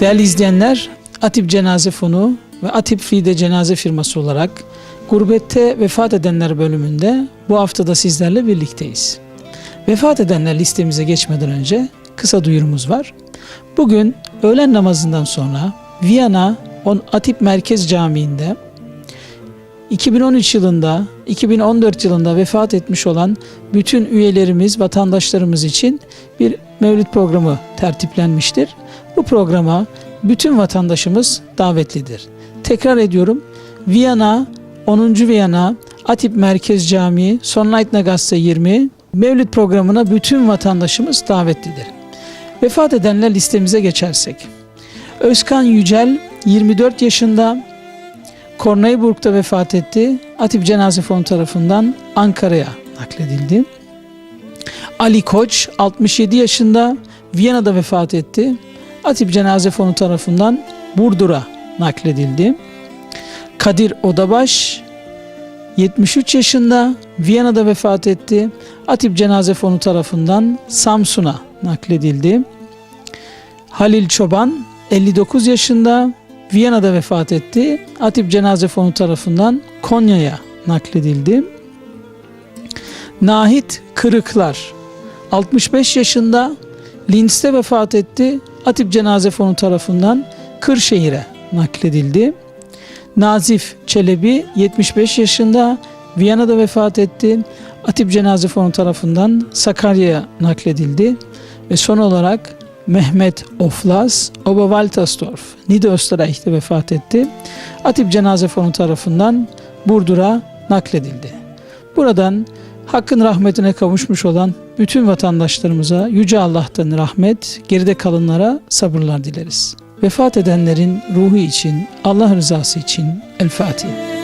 Değerli izleyenler, Atip Cenaze Fonu ve Atip Fide Cenaze Firması olarak Gurbette Vefat Edenler bölümünde bu haftada sizlerle birlikteyiz. Vefat edenler listemize geçmeden önce kısa duyurumuz var. Bugün öğlen namazından sonra Viyana On Atip Merkez Camii'nde 2013 yılında, 2014 yılında vefat etmiş olan bütün üyelerimiz, vatandaşlarımız için bir mevlid programı tertiplenmiştir. Bu programa bütün vatandaşımız davetlidir. Tekrar ediyorum. Viyana, 10. Viyana, Atip Merkez Camii, Sonlight Nagase 20 Mevlid programına bütün vatandaşımız davetlidir. Vefat edenler listemize geçersek. Özkan Yücel 24 yaşında Kornayburg'da vefat etti. Atip Cenaze Fonu tarafından Ankara'ya nakledildi. Ali Koç 67 yaşında Viyana'da vefat etti. Atip Cenaze Fonu tarafından Burdur'a nakledildi. Kadir Odabaş 73 yaşında Viyana'da vefat etti. Atip Cenaze Fonu tarafından Samsun'a nakledildi. Halil Çoban 59 yaşında Viyana'da vefat etti. Atip Cenaze Fonu tarafından Konya'ya nakledildi. Nahit Kırıklar 65 yaşında Linz'te vefat etti. Atip Cenaze Fonu tarafından Kırşehir'e nakledildi. Nazif Çelebi 75 yaşında Viyana'da vefat etti. Atip Cenaze Fonu tarafından Sakarya'ya nakledildi. Ve son olarak Mehmet Oflas Oberwaltersdorf Niederösterreich'te vefat etti. Atip Cenaze Fonu tarafından Burdur'a nakledildi. Buradan Hakkın rahmetine kavuşmuş olan bütün vatandaşlarımıza Yüce Allah'tan rahmet, geride kalanlara sabırlar dileriz. Vefat edenlerin ruhu için, Allah rızası için El Fatiha.